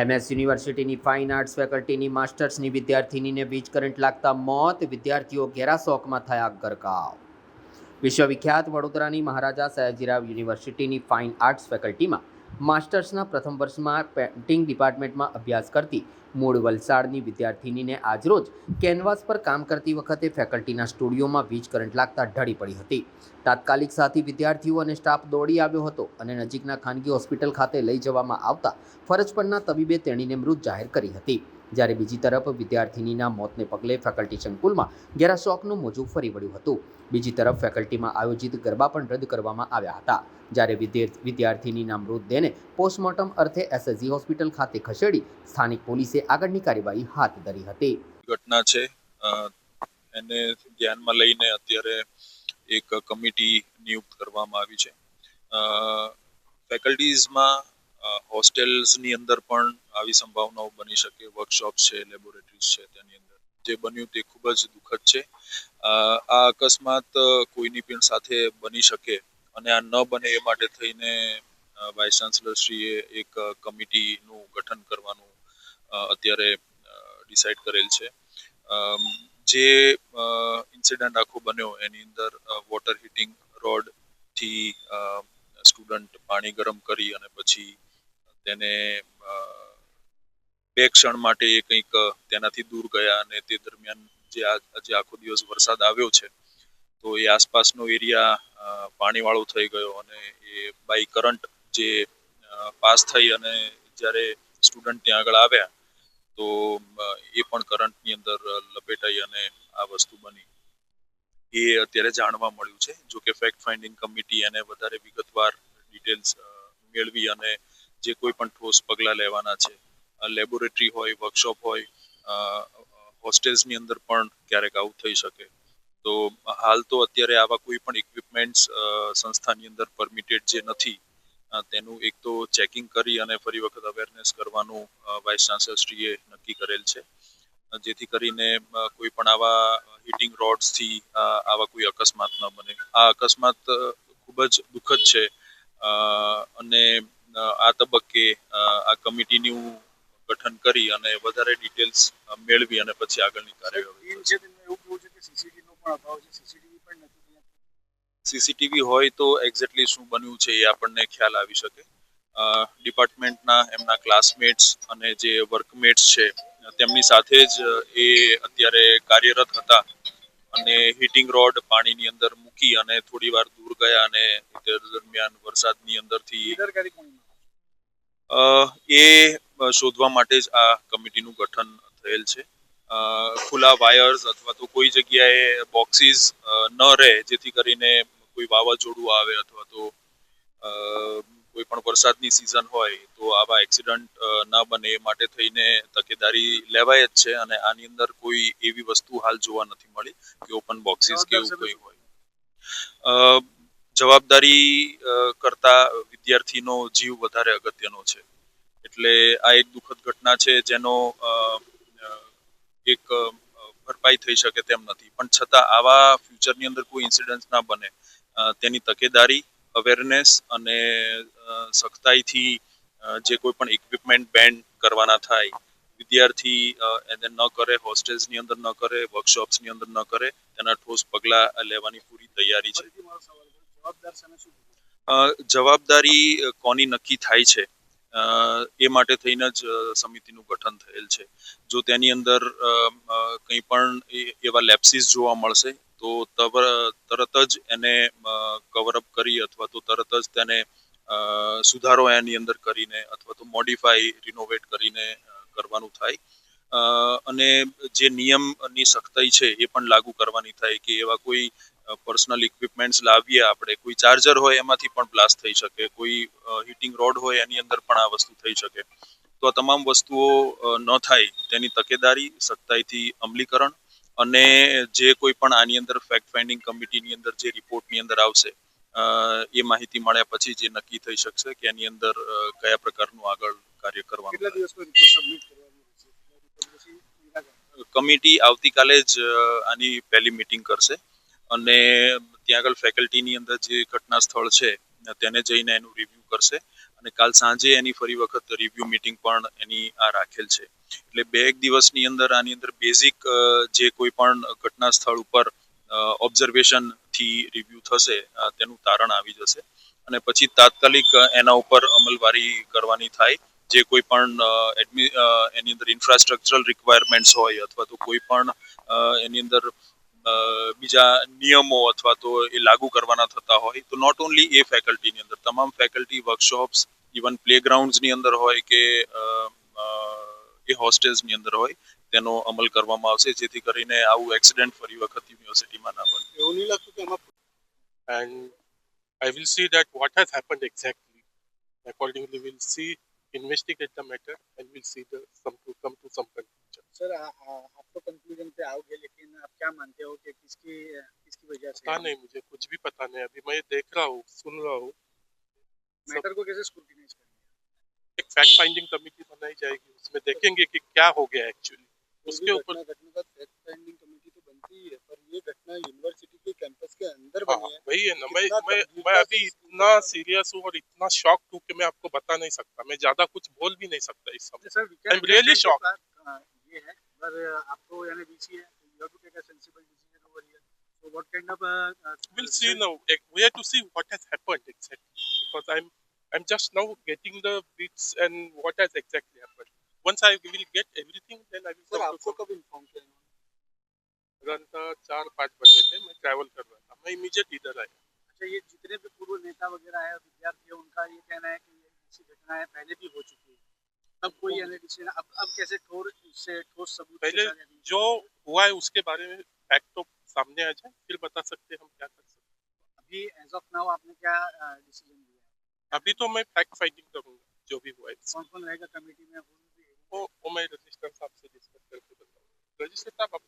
MS યુનિવર્સિટીની fine arts ફેકલ્ટીની માસ્ટર્સની વિદ્યાર્થિનીને વીજ current લાગતા મોત, વિદ્યાર્થીઓ ઘેરા શોકમાં થયા ગરકાવ. વિશ્વવિખ્યાત વડોદરાની મહારાજા સયાજીરાવ યુનિવર્સિટીની ફાઇન આર્ટ્સ ફેકલ્ટીમાં માસ્ટર્સના પ્રથમ વર્ષમાં પેઇન્ટિંગ ડિપાર્ટમેન્ટમાં અભ્યાસ કરતી મૂળ વલસાડની વિદ્યાર્થિનીને આજરોજ કેનવાસ પર કામ કરતી વખતે ફેકલ્ટીના સ્ટુડિયોમાં વીજ કરંટ લાગતા ઢળી પડી હતી. તાત્કાલિક સાથી વિદ્યાર્થીઓ અને સ્ટાફ દોડી આવ્યો હતો અને નજીકના ખાનગી હોસ્પિટલ ખાતે લઈ જવામાં આવતા ફરજ પરના તબીબે તેણીને મૃત જાહેર કરી હતી. જ્યારે બીજી તરફ વિદ્યાર્થિનીના મોતને પગલે ફેકલ્ટી સંકુલમાં ઘેરા શોકનું મોજું ફરી વળ્યું હતું. બીજી તરફ ફેકલ્ટીમાં આયોજિત ગરબા પણ રદ કરવામાં આવ્યા હતા. જ્યારે વિદ્યાર્થિનીના મૃતદેહને પોસ્ટમોર્ટમ અર્થે એસએસજી હોસ્પિટલ ખાતે ખસેડી સ્થાનિક પોલીસે આગળની કાર્યવાહી હાથ ધરી હતી. ઘટના છે. એને ધ્યાનમાં લઈને અત્યારે એક કમિટી નિયુક્ત કરવામાં આવી છે. ફેકલ્ટીઝમાં હોસ્ટેલ્સની અંદર પણ આવી સંભાવનાઓ બની શકે વર્કશોપ્સ છે, લેબોરેટરીઝ છે તેની અંદર. જે બન્યું તે ખૂબ જ દુઃખદ છે. આ અકસ્માત કોઈની પણ સાથે બની શકે અને આ ન બને એ માટે થઈને વાઇસ ચાન્સલરશ્રીએ એક કમિટીનું ગઠન કરવાનું અત્યારે ડિસાઇડ કરેલ છે. જે ઇન્સિડન્ટ આખો બન્યો એની અંદર વોટર હીટિંગ રોડથી સ્ટુડન્ટ પાણી ગરમ કરી અને પછી તેને બે ક્ષણ માટે એ કંઈક તેનાથી દૂર ગયા અને તે દરમિયાન જે આ, જે આખો દિવસ વરસાદ આવ્યો છે, તો એ આસપાસનો એરિયા પાણીવાળો થઈ ગયો અને એ બાય કરંટ જે પાસ થઈ અને જ્યારે સ્ટુડન્ટ ત્યાં આગળ આવ્યા, તો એ પણ કરંટની અંદર લપેટાઈ અને આ વસ્તુ બની. એ અત્યારે જાણવા મળ્યું છે, જો કે ફેક્ટ ફાઇન્ડિંગ કમિટી એને વધારે વિગતવાર ડિટેલ્સ મેળવી અને જે કોઈ પણ ઠોસ પગલાં લેવાના છે લેબોરેટરી હોય વર્કશોપ હોય હોસ્ટેલ્સની અંદર પણ ક્યારેક આવું થઈ શકે. તો હાલ તો અત્યારે આવા કોઈ પણ ઇક્વિપમેન્ટ્સ સંસ્થાની અંદર પરમિટેડ જે નથી તેનું એક તો ચેકિંગ કરી અને ફરી વખત અવેરનેસ કરવાનું વાઇસ ચાન્સલરશ્રીએ નક્કી કરેલ છે. જેથી કરીને કોઈ પણ આવા હીટિંગ રોડ્સથી આવા કોઈ અકસ્માત ન બને. આ અકસ્માત ખૂબ જ દુઃખદ છે. અને આ તબક્કે આ કમિટીનું ગઠન કરી અને વધારે ડિટેલ્સ મેળવી અને પછી આગળની કાર્યવાહી સીસીટીવી હોય તો એક્ઝેક્ટલી શું બન્યું છે એ આપણને ખ્યાલ આવી શકે. ડિપાર્ટમેન્ટના એમના ક્લાસમેટ્સ અને જે વર્કમેટ્સ છે તેમની સાથે જ એ અત્યારે કાર્યરત હતા અને હીટિંગ રોડ પાણીની અંદર મૂકી અને થોડી વાર દૂર ગયા અને દરમિયાન વરસાદની અંદરથી એ શોધવા માટે જ આ કમિટીનું ગઠન થયેલ છે. ખુલ્લા વાયર્સ અથવા તો કોઈ જગ્યાએ બોક્સીસ ન રહે જેથી કરીને કોઈ વાવાઝોડું આવે અથવા તો કોઈ પણ વરસાદની સિઝન હોય તો આવા એક્સિડન્ટ ન બને. એ માટે થઈને તકેદારી લેવાય જ છે અને આની અંદર કોઈ એવી વસ્તુ હાલ જોવા નથી મળી કે ઓપન બોક્સીસ કે એવું કંઈ હોય. જવાબદારી કરતા વિદ્યાર્થીનો જીવ વધારે અગત્યનો છે. એટલે આ એક દુઃખદ ઘટના છે જેનો એક ભરપાઈ થઈ શકે તેમ નથી. પણ છતાં આવા ફ્યુચરની અંદર કોઈ ઇન્સિડન્સ ના બને. તેની તકેદારી અવેરનેસ અને સખ્તાઈથી જે કોઈ પણ ઇક્વિપમેન્ટ બેન્ડ કરવાના થાય, વિદ્યાર્થી એને ન કરે હોસ્ટેલ્સની અંદર ન કરે વર્કશોપ્સની અંદર ન કરે, તેના ઠોસ પગલાં લેવાની પૂરી તૈયારી છે. જવાબદાર સામે શું? જવાબદારી કોની નક્કી થાય છે? એ માટે થઈને જ સમિતિનું ગઠન થયેલ છે. જો તેની અંદર કંઈ પણ એવા લેપ્સીસ જોવા મળશે, તો તરત જ એને કવરઅપ કરી અથવા તો તરત જ તેને સુધારો એની અંદર કરીને અથવા તો મોડિફાઈ રિનોવેટ કરીને કરવાનું થાય. અને જે નિયમની સખ્તાઈ છે, એ પણ લાગુ કરવાની થાય કે એવા કોઈ પર્સનલ ઇક્વિપમેન્ટ્સ લાવીએ આપણે. કોઈ ચાર્જર હોય એમાંથી પણ બ્લાસ્ટ થઈ શકે. કોઈ હીટિંગ રોડ હોય એની અંદર પણ આ વસ્તુ થઈ શકે. તો આ તમામ વસ્તુઓ ન થાય તેની તકેદારી સખ્તાઈથી અમલીકરણ અને જે કોઈ પણ આની અંદર ફેક્ટ ફાઇન્ડિંગ કમિટીની અંદર જે રિપોર્ટની અંદર આવશે એ માહિતી મળ્યા પછી જે નક્કી થઈ શકશે કે એની અંદર કયા પ્રકારનું આગળ કાર્ય કરવાનું કમિટી આવતીકાલે જ આની પહેલી મીટિંગ કરશે. અને ત્યાં આગળ ફેકલ્ટીની અંદર જે ઘટના સ્થળ છે, તેને જઈને એનું રિવ્યુ કરશે. અને કાલ સાંજે એની ફરી વખત રિવ્યુ મીટિંગ પણ એની આ રાખેલ છે. એટલે બે એક દિવસની અંદર આની અંદર બેઝિક જે કોઈ પણ ઘટના સ્થળ ઉપર ઓબ્ઝર્વેશનથી રિવ્યુ થશે તેનું તારણ આવી જશે. અને પછી તાત્કાલિક એના ઉપર અમલવારી કરવાની થાય. જે કોઈ પણ એડમિ- એની અંદર ઇન્ફ્રાસ્ટ્રક્ચરલ રિક્વાયરમેન્ટ્સ હોય અથવા તો કોઈ પણ એની અંદર બીજા નિયમો અથવા તો એ લાગુ કરવાના થતા હોય તો નોટ ઓનલી એ ફેકલ્ટીની અંદર તમામ ફેકલ્ટી વર્કશોપ્સ ઇવન પ્લેગ્રાઉન્ડ્સની અંદર હોય કે એ હોસ્ટેલ્સની અંદર હોય તેનો અમલ કરવામાં આવશે જેથી કરીને આવું એક્સિડન્ટ ફરી વખત યુનિવર્સિટીમાં ના બને એવું નહીં લાગતું કે એમાં and I will see that what has happened exactly. Accordingly, we'll see, investigate the matter, and we'll see the some to come to some conclusion. Sir पता नहीं मुझे कुछ भी पता नहीं। अभी मैं देख रहा हूँ सुन रहा हूँ। मैटर को कैसे स्क्रूटिनाइज एक फैक्ट फाइंडिंग कमेटी बनाई जाएगी उसमें देखेंगे कि क्या हो गया एक्चुअली उसके ऊपर तो ही वही है ना मैं मैं मैं अभी इतना सीरियस हूँ और इतना शॉक हूँ कि मैं आपको बता नहीं सकता। मैं ज़्यादा कुछ बोल भी नहीं सकता इस समय। I'm really shocked. ये है पर आपको यानी बीसी है you have to take a sensible decision over here so what kind of we'll see now. We have to see what has happened exactly because I'm I'm just now getting the bits and what has exactly happened. Once I will get everything, then I will sir आपको कब inform किया इन्होंने? चार पाँच बजे थे मैं travel कर रहा था मैं इमीडिएट इधर आया अच्छा ये जितने भी पूर्व नेता वगैरह है विद्यार्थी है उनका ये कहना है कि ऐसी घटनाएँ पहले भी हो चुकी है तब कोई यानी अब अब कैसे ठोस इससे ठोस सबूत पहले जो हुआ है उसके बारे में फैक्ट तो सामने आ जाए फिर बता सकते हैं हम क्या कर सकते हैं। अभी एज ऑफ़ नाउ आपने क्या डिसीज़न लिया अभी तो मैं फैक्ट फाइंडिंग करूँगा जो भी हुआ है कौन कौन रहेगा कमेटी में? वो वो, मैं रजिस्टर साहब से डिस्कस करके बताऊँगा। रजिस्टर साहब